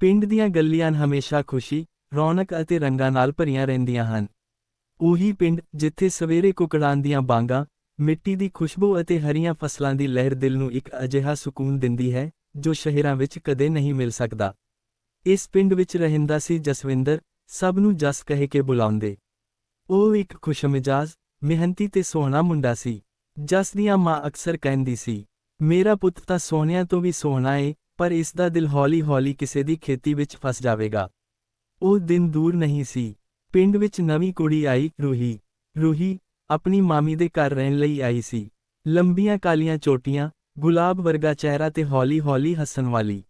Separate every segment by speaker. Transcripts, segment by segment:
Speaker 1: ਪਿੰਡ ਦੀਆਂ ਗਲੀਆਂ ਹਮੇਸ਼ਾ ਖੁਸ਼ੀ, ਰੌਣਕ ਅਤੇ ਰੰਗਾਂ ਨਾਲ ਭਰੀਆਂ ਰਹਿੰਦੀਆਂ ਹਨ। ਉਹੀ ਪਿੰਡ ਜਿੱਥੇ ਸਵੇਰੇ ਕੁਕੜਾਂ ਦੀਆਂ ਬਾਂਗਾਂ, ਮਿੱਟੀ ਦੀ ਖੁਸ਼ਬੂ ਅਤੇ ਹਰੀਆਂ ਫਸਲਾਂ ਦੀ ਲਹਿਰ ਦਿਲ ਨੂੰ ਇੱਕ ਅਜਿਹਾ ਸਕੂਨ ਦਿੰਦੀ ਹੈ, ਜੋ ਸ਼ਹਿਰਾਂ ਵਿੱਚ ਕਦੇ ਨਹੀਂ ਮਿਲ ਸਕਦਾ। ਇਸ ਪਿੰਡ ਵਿੱਚ ਰਹਿੰਦਾ ਸੀ ਜਸਵਿੰਦਰ, ਸਭ ਨੂੰ ਜਸ ਕਹਿ ਕੇ ਬੁਲਾਉਂਦੇ। ਉਹ ਇੱਕ ਖੁਸ਼ਮਿਜਾਜ਼, ਮਿਹਨਤੀ ਤੇ ਸੋਹਣਾ ਮੁੰਡਾ ਸੀ। ਜਸ ਦੀਆਂ ਮਾਂ ਅਕਸਰ ਕਹਿੰਦੀ ਸੀ, ਮੇਰਾ ਪੁੱਤ ਤਾਂ ਸੋਹਣਿਆਂ ਤੋਂ ਵੀ ਸੋਹਣਾ ਏ ਪਰ ਇਸ ਦਾ ਦਿਲ ਹੌਲੀ-ਹੌਲੀ ਕਿਸੇ ਦੀ ਖੇਤੀ ਵਿੱਚ ਫਸ ਜਾਵੇਗਾ। ਉਹ ਦਿਨ ਦੂਰ ਨਹੀਂ ਸੀ। ਪਿੰਡ ਵਿੱਚ ਨਵੀਂ ਕੁੜੀ ਆਈ, ਰੂਹੀ। ਰੂਹੀ ਆਪਣੀ ਮਾਮੀ ਦੇ ਘਰ ਰਹਿਣ ਲਈ ਆਈ ਸੀ। ਲੰਬੀਆਂ ਕਾਲੀਆਂ ਚੋਟੀਆਂ, ਗੁਲਾਬ ਵਰਗਾ ਚਿਹਰਾ ਤੇ ਹੌਲੀ-ਹੌਲੀ ਹੱਸਣ ਵਾਲੀ।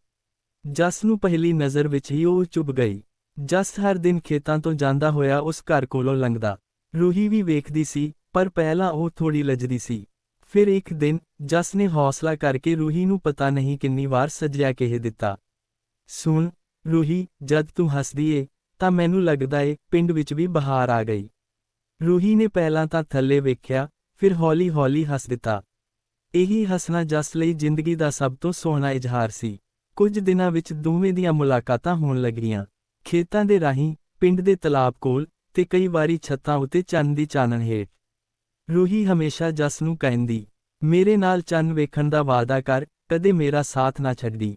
Speaker 1: ਜਸ ਨੂੰ ਪਹਿਲੀ ਨਜ਼ਰ ਵਿੱਚ ਹੀ ਉਹ ਚੁੱਭ ਗਈ। ਜਸ ਹਰ ਦਿਨ ਖੇਤਾਂ ਤੋਂ ਜਾਂਦਾ ਹੋਇਆ ਉਸ ਘਰ ਕੋਲੋਂ ਲੰਘਦਾ। ਰੂਹੀ ਵੀ ਵੇਖਦੀ ਸੀ, ਪਰ ਪਹਿਲਾਂ ਉਹ ਥੋੜੀ ਲੱਜਦੀ ਸੀ। ਫਿਰ ਇੱਕ ਦਿਨ ਜਸ ਨੇ ਹੌਸਲਾ ਕਰਕੇ ਰੂਹੀ ਨੂੰ ਪਤਾ ਨਹੀਂ ਕਿੰਨੀ ਵਾਰ ਸੱਜਿਆ ਕਹਿ ਦਿੱਤਾ, ਸੁਣ, ਰੂਹੀ, ਜਦ ਤੂੰ ਹੱਸਦੀ ਏ, ਤਾਂ ਮੈਨੂੰ ਲੱਗਦਾ ਏ ਪਿੰਡ ਵਿੱਚ ਵੀ ਬਹਾਰ ਆ ਗਈ। ਰੂਹੀ ਨੇ ਪਹਿਲਾਂ ਤਾਂ ਥੱਲੇ ਵੇਖਿਆ, ਫਿਰ ਹੌਲੀ-ਹੌਲੀ ਹੱਸ ਦਿੱਤਾ। ਇਹੀ ਹੱਸਣਾ ਜਸ ਲਈ ਜ਼ਿੰਦਗੀ ਦਾ ਸਭ ਤੋਂ ਸੋਹਣਾ ਇਜ਼ਹਾਰ ਸੀ। ਕੁਝ ਦਿਨਾਂ ਵਿੱਚ ਦੋਵੇਂ ਦੀਆਂ ਮੁਲਾਕਾਤਾਂ ਹੋਣ ਲੱਗੀਆਂ। ਖੇਤਾਂ ਦੇ ਰਾਹੀਂ, ਪਿੰਡ ਦੇ ਤਲਾਬ ਕੋਲ ਤੇ ਕਈ ਵਾਰੀ ਛੱਤਾਂ ਉੱਤੇ ਚੰਨ ਦੀ ਚਾਨਣ ਹੇਠ। ਰੂਹੀ ਹਮੇਸ਼ਾ ਜਸ ਨੂੰ ਕਹਿੰਦੀ, ਮੇਰੇ ਨਾਲ ਚੰਨ ਵੇਖਣ ਦਾ ਵਾਅਦਾ ਕਰ, ਕਦੇ ਮੇਰਾ ਸਾਥ ਨਾ ਛੱਡੀ।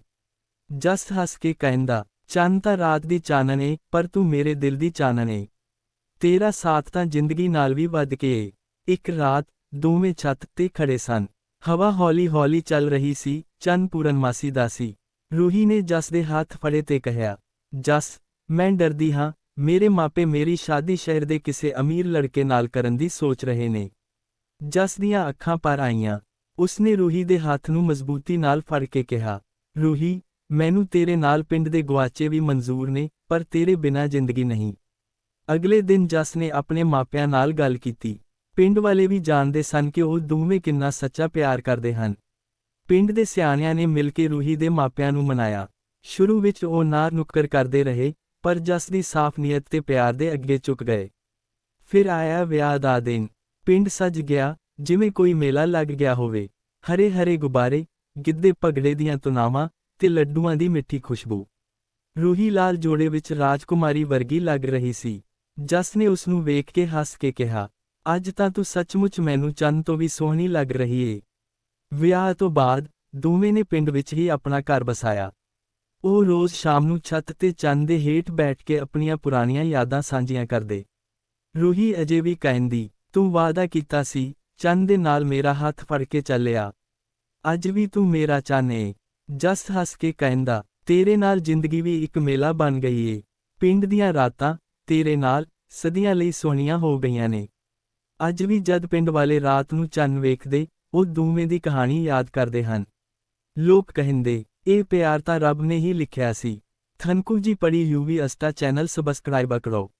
Speaker 1: ਜਸ ਹੱਸ ਕੇ ਕਹਿੰਦਾ, ਚੰਨ ਤਾਂ ਰਾਤ ਦੀ ਚਾਨਣ ਏ, ਪਰ ਤੂੰ ਮੇਰੇ ਦਿਲ ਦੀ ਚਾਨਣ ਏ। ਤੇਰਾ ਸਾਥ ਤਾਂ ਜ਼ਿੰਦਗੀ ਨਾਲ ਵੀ ਵੱਧ ਕੇ ਏ। ਇੱਕ ਰਾਤ ਦੋਵੇਂ ਛੱਤ ਤੇ ਖੜੇ ਸਨ। ਹਵਾ ਹੌਲੀ-ਹੌਲੀ ਚੱਲ ਰਹੀ ਸੀ, ਚੰਨ ਪੂਰਨਮਾਸੀ ਦਾ ਸੀ। ਰੂਹੀ ਨੇ ਜਸ ਦੇ ਹੱਥ ਫੜੇ ਤੇ ਕਹਿਆ ਜਸ, ਮੈਂ ਡਰਦੀ ਹਾਂ, ਮੇਰੇ ਮਾਪੇ ਮੇਰੀ ਸ਼ਾਦੀ ਸ਼ਹਿਰ ਦੇ ਕਿਸੇ ਅਮੀਰ ਲੜਕੇ ਨਾਲ ਕਰਨ ਦੀ ਸੋਚ ਰਹੇ ਨੇ। ਜਸ ਦੀਆਂ ਅੱਖਾਂ ਪਰ ਆਈਆਂ। ਉਸਨੇ ਰੂਹੀ ਦੇ ਹੱਥ ਨੂੰ ਮਜ਼ਬੂਤੀ ਨਾਲ ਫੜ ਕੇ ਕਿਹਾ, ਰੂਹੀ, ਮੈਨੂੰ ਤੇਰੇ ਨਾਲ ਪਿੰਡ ਦੇ ਗਵਾਚੇ ਵੀ ਮਨਜ਼ੂਰ ਨੇ, ਪਰ ਤੇਰੇ ਬਿਨਾਂ ਜ਼ਿੰਦਗੀ ਨਹੀਂ। ਅਗਲੇ ਦਿਨ ਜਸ ਨੇ ਆਪਣੇ ਮਾਪਿਆਂ ਨਾਲ ਗੱਲ ਕੀਤੀ। ਪਿੰਡ ਵਾਲੇ ਵੀ ਜਾਣਦੇ ਸਨ ਕਿ ਉਹ ਦੋਵੇਂ ਕਿੰਨਾ ਸੱਚਾ ਪਿਆਰ ਕਰਦੇ ਹਨ। ਪਿੰਡ ਦੇ ਸਿਆਣਿਆਂ ਨੇ ਮਿਲ ਕੇ ਰੂਹੀ ਦੇ ਮਾਪਿਆਂ ਨੂੰ ਮਨਾਇਆ। ਸ਼ੁਰੂ ਵਿੱਚ ਉਹ ਨਾਰ ਨੁੱਕਰ ਕਰਦੇ ਰਹੇ, ਪਰ ਜਸ ਦੀ ਸਾਫ਼ ਨੀਅਤ ਤੇ ਪਿਆਰ ਦੇ ਅੱਗੇ ਝੁਕ ਗਏ। ਫਿਰ ਆਇਆ ਵਿਆਹ ਦਾ ਦਿਨ। ਪਿੰਡ ਸਜ ਗਿਆ, ਜਿਵੇਂ ਕੋਈ ਮੇਲਾ ਲੱਗ ਗਿਆ ਹੋਵੇ। ਹਰੇ ਹਰੇ ਗੁਬਾਰੇ, ਗਿੱਧੇ ਪਗੜੇ ਦੀਆਂ ਤੁਨਾਵਾਂ ਤੇ ਲੱਡੂਆਂ ਦੀ ਮਿੱਠੀ ਖੁਸ਼ਬੂ। ਰੂਹੀ ਲਾਲ ਜੋੜੇ ਵਿੱਚ ਰਾਜਕੁਮਾਰੀ ਵਰਗੀ ਲੱਗ ਰਹੀ ਸੀ। ਜਸ ਨੇ ਉਸ ਨੂੰ ਵੇਖ ਕੇ ਹੱਸ ਕੇ ਕਿਹਾ, ਅੱਜ ਤਾਂ ਤੂੰ ਸੱਚਮੁੱਚ ਮੈਨੂੰ ਚੰਨ ਤੋਂ ਵੀ ਸੋਹਣੀ ਲੱਗ ਰਹੀ ਏ। ਵਿਆਹ ਤੋਂ ਬਾਅਦ ਦੋਵੇਂ ਨੇ ਪਿੰਡ ਵਿੱਚ ਹੀ ਆਪਣਾ ਘਰ ਬਸਾਇਆ ਉਹ ਰੋਜ਼ ਸ਼ਾਮ ਨੂੰ ਛੱਤ ਤੇ ਚੰਨ ਦੇ ਹੇਠ ਬੈਠ ਕੇ ਆਪਣੀਆਂ ਪੁਰਾਣੀਆਂ ਯਾਦਾਂ ਸਾਂਝੀਆਂ ਕਰਦੇ। ਰੂਹੀ ਅਜੇ ਵੀ ਕਹਿੰਦੀ ਤੂੰ ਵਾਅਦਾ ਕੀਤਾ ਸੀ, ਚੰਨ ਦੇ ਨਾਲ ਮੇਰਾ ਹੱਥ ਫੜ ਕੇ ਚੱਲਿਆ। ਅੱਜ ਵੀ ਤੂੰ ਮੇਰਾ ਚੰਨ ਏ, ਜਸ ਹੱਸ ਕੇ ਕਹਿੰਦਾ, ਤੇਰੇ ਨਾਲ ਜ਼ਿੰਦਗੀ ਵੀ ਇੱਕ ਮੇਲਾ ਬਣ ਗਈ ਏ। ਪਿੰਡ ਦੀਆਂ ਰਾਤਾਂ ਤੇਰੇ ਨਾਲ ਸਦੀਆਂ ਲਈ ਸੋਹਣੀਆਂ ਹੋ ਗਈਆਂ ਨੇ। ਅੱਜ ਵੀ ਜਦ ਪਿੰਡ ਵਾਲੇ ਰਾਤ ਨੂੰ ਚੰਨ ਵੇਖਦੇ, ਉਹ ਦੋਵੇਂ ਦੀ ਕਹਾਣੀ ਯਾਦ ਕਰਦੇ ਹਨ। ਲੋਕ ਕਹਿੰਦੇ, ਇਹ ਪਿਆਰ ਤਾਂ ਰੱਬ ਨੇ ਹੀ ਲਿਖਿਆ ਸੀ। ਥਨਕੂ ਜੀ ਪੜੀ ਯੂਵੀ ਅਸਟਾ ਚੈਨਲ ਸਬਸਕ੍ਰਾਈਬ ਕਰੋ।